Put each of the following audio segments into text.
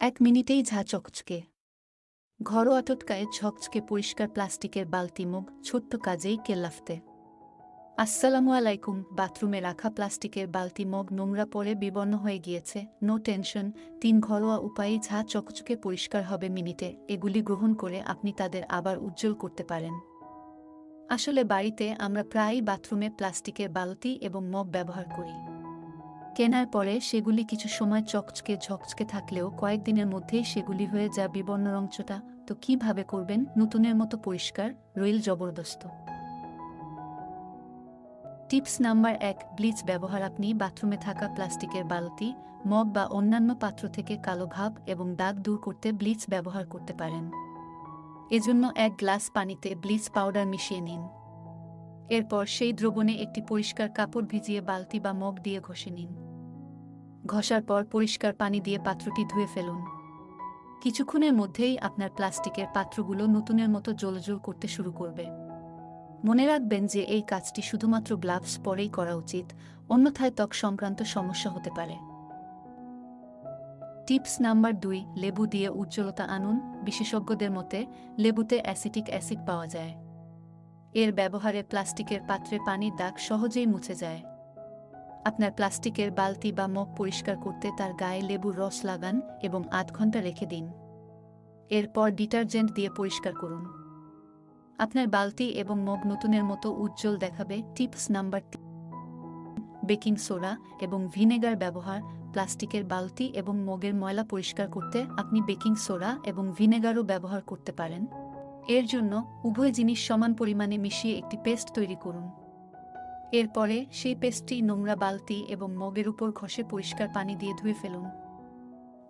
এক মিনিটেই ঝা চকচকে। ঘরোয়া টোটকায় ঝকচকে পরিষ্কার প্লাস্টিকের বালতি মুখ, ছোট্ট কাজেই কেল্লাফতে। আসসালামু আলাইকুম, বাথরুমে রাখা প্লাস্টিকের বালতি মগ নোংরা পরে বিবর্ণ হয়ে গিয়েছে। নো টেনশন, তিন ঘরোয়া উপায়ে ঝা চকচকে পরিষ্কার হবে মিনিটে, এগুলি গ্রহণ করে আপনি তাদের আবার উজ্জ্বল করতে পারেন। আসলে বাড়িতে আমরা প্রায়ই বাথরুমে প্লাস্টিকের বালতি এবং মগ ব্যবহার করি। কেনার পরে সেগুলি কিছু সময় চকচকে ঝকচকে থাকলেও কয়েকদিনের মধ্যেই সেগুলি হয়ে যা বিবর্ণ রংচটা। তো কীভাবে করবেন? নতুনের মতো পরিষ্কার, রইল জবরদস্ত। টিপস নাম্বার এক, ব্লিচ ব্যবহার। আপনি বাথরুমে থাকা প্লাস্টিকের বালতি, মগ বা অন্যান্য পাত্র থেকে কালো ভাব এবং দাগ দূর করতে ব্লিচ ব্যবহার করতে পারেন। এজন্য এক গ্লাস পানিতে ব্লিচ পাউডার মিশিয়ে নিন। এরপর সেই দ্রবণে একটি পরিষ্কার কাপড় ভিজিয়ে বালতি বা মগ দিয়ে ঘষে নিন। ঘষার পর পরিষ্কার পানি দিয়ে পাত্রটি ধুয়ে ফেলুন। কিছুক্ষণের মধ্যেই আপনার প্লাস্টিকের পাত্রগুলো নতুনের মতো জ্বলজ্বল করতে শুরু করবে। মনে রাখবেন যে এই কাজটি শুধুমাত্র গ্লাভস পরেই করা উচিত, অন্যথায় ত্বক সংক্রান্ত সমস্যা হতে পারে। টিপস নাম্বার দুই, লেবু দিয়ে উজ্জ্বলতা আনুন। বিশেষজ্ঞদের মতে, লেবুতে অ্যাসিটিক অ্যাসিড পাওয়া যায়। এর ব্যবহারে প্লাস্টিকের পাত্রে পানির দাগ সহজেই মুছে যায়। আপনার প্লাস্টিকের বালতি বা মগ পরিষ্কার করতে তার গায়ে লেবুর রস লাগান এবং আধ ঘণ্টা রেখে দিন। এরপর ডিটারজেন্ট দিয়ে পরিষ্কার করুন। আপনার বালতি এবং মগ নতুনের মতো উজ্জ্বল দেখাবে টিপস নাম্বার বেকিং সোডা এবং ভিনেগার ব্যবহার, প্লাস্টিকের বালতি এবং মগের ময়লা পরিষ্কার করতে আপনি বেকিং সোডা এবং ভিনেগারও ব্যবহার করতে পারেন। এর জন্য উভয় জিনিস সমান পরিমাণে মিশিয়ে একটি পেস্ট তৈরি করুন। এরপরে সেই পেস্টটি নোংরা বালতি এবং মগের উপর ঘষে পরিষ্কার পানি দিয়ে ধুয়ে ফেলুন।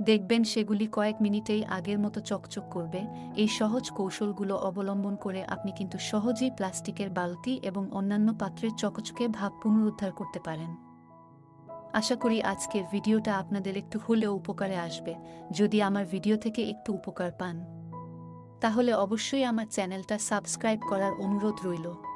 দেখবেন সেগুলি কয়েক মিনিটেই আগের মতো চকচক করবে। এই সহজ কৌশলগুলো অবলম্বন করে আপনি কিন্তু সহজেই প্লাস্টিকের বালতি এবং অন্যান্য পাত্রের চকচকে ভাব পুনরুদ্ধার করতে পারেন। আশা করি আজকের ভিডিওটা আপনাদের একটু হলেও উপকারে আসবে, যদি আমার ভিডিও থেকে একটু উপকার পান। তাহলে অবশ্যই আমার চ্যানেলটা সাবস্ক্রাইব করার অনুরোধ রইল।